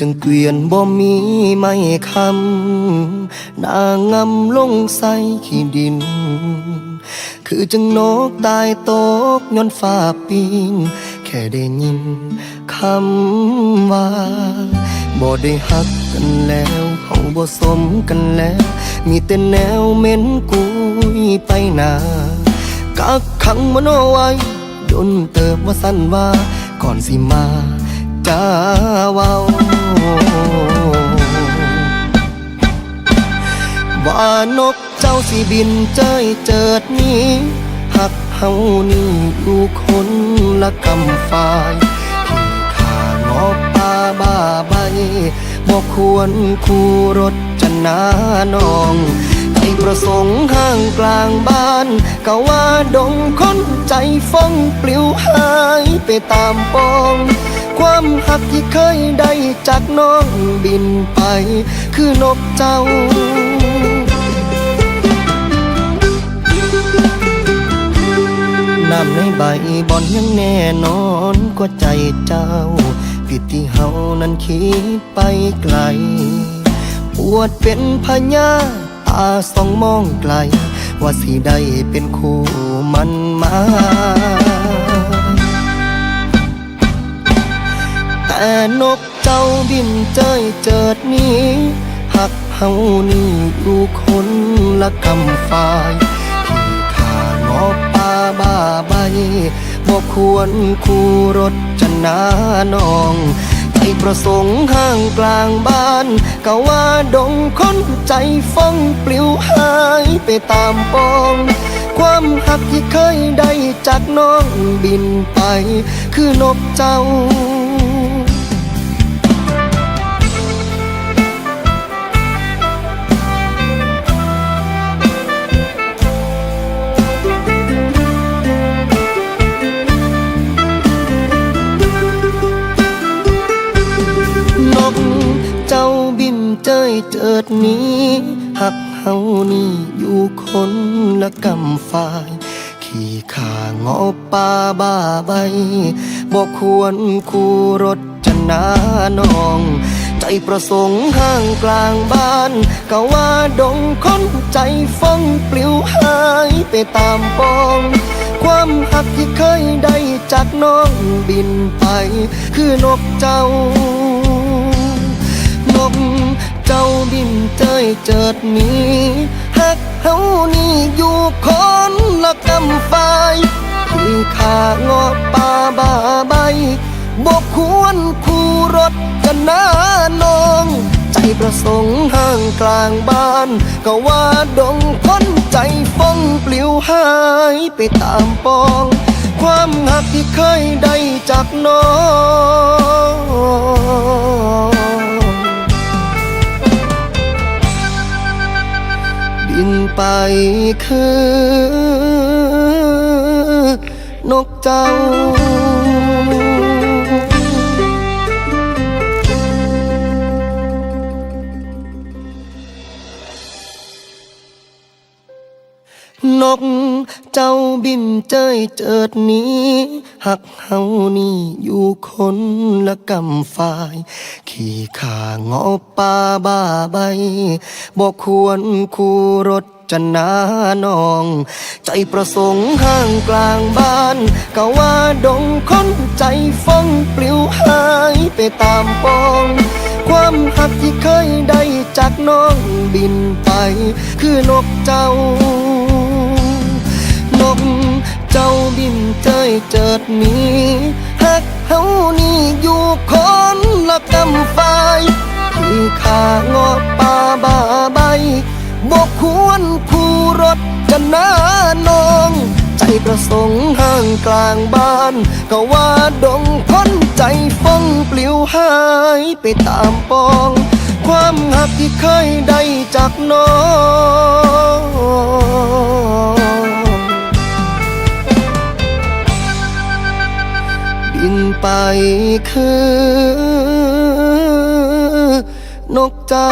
จังเกวียนบ่มีไม่คำนางงำลงใส่ขี้ดิน คือจังนกตายตกย้อนฟ้าปิงแค่ได้ยินคำว่าบ่ได้หักกันแล้วเฮาบ่สมกันแล้ว มีแต่แนวเม็นกุยไปหนากักขังมันไว้ดนเติบว่าสั้นว่าก่อนสิมาจ้าเว้า ว่านกเจ้าสิบินเจ้ยเจิดนี้หักเฮานี่อยู่คนละกำฝ่ายที่ขางอกตาบ้าใบบอกควรคู่รถจะนาน้องใจประสงค์ห้างกลางบ้านก็ว่าดงคนใจฟ้องปลิวหายไปตามปองความหักที่เคยได้จากน้องบินไป คือนกเจ้าำในใบบอนยังแน่นอนกว่าใจเจ้าผิดที่เฮานั้นคิดไปไกล ปวดเป็นพญาตาสองมองไกล ว่าสิได้เป็นคู่มันมาแต่นกเจ้าบินเจยเจิดนี้หักเฮานี่อยู่คนละกำฝ่าย บอกควรคู่รถจะนาน้องใจประสงค์ห้างกลางบ้านก็ว่าดงคนใจฟ้องปลิวหายไปตามปองความหักที่เคยได้จากน้องบินไป คือนกเจ้า เจเจิดนี้หักเฮานี่อยู่คนละกำฝ่าย ขี่ขางอปาบ้าใบบอกควรคู่รถจะนาน้อง ใจประสงค์ห้างกลางบ้านก็ว่าดงคนใจฟ้องปลิวหายไปตามปอง ความหักที่เคยได้จากน้องบินไป คือนกเจ้านก เจ้าบินเจเจิดนี้หักเฮานี่อยู่คนละกำฝ่ายที่ขางอป่าบาใบบกควรคู่รถกันนาน้อง ใจประสงค์ห้างกลางบ้าน ก็ว่าดงคนใจฟองปลิวหายไปตามปอง ความหักที่เคยได้จากน้อง คือ นกเจ้า นกเจ้าบินเจยเจิดนี้ หักเฮานี่อยู่คนละกำฝ่าย ขี่ขางอปาบ้าใบบอกควรคู่รถจะนาน้อง ใจประสงค์ห้างกลางบ้านก็ว่าดงคนใจฟ้องปลิวหายไปตามปอง ความหักที่เคยได้จากน้องบินไป คือนกเจ้า บินเจยเจิดนี้หักเฮานี่อยู่คนละกำฝ่ายที่ขางอปาบาใบบอกควรคู่รถกันนาน้อง ใจประสงค์ห้างกลางบ้าน ก็ว่าดงคนใจฟ้องปลิวหายไปตามปอง ความหักที่เคยได้จากน้อง คือ นกเจ้า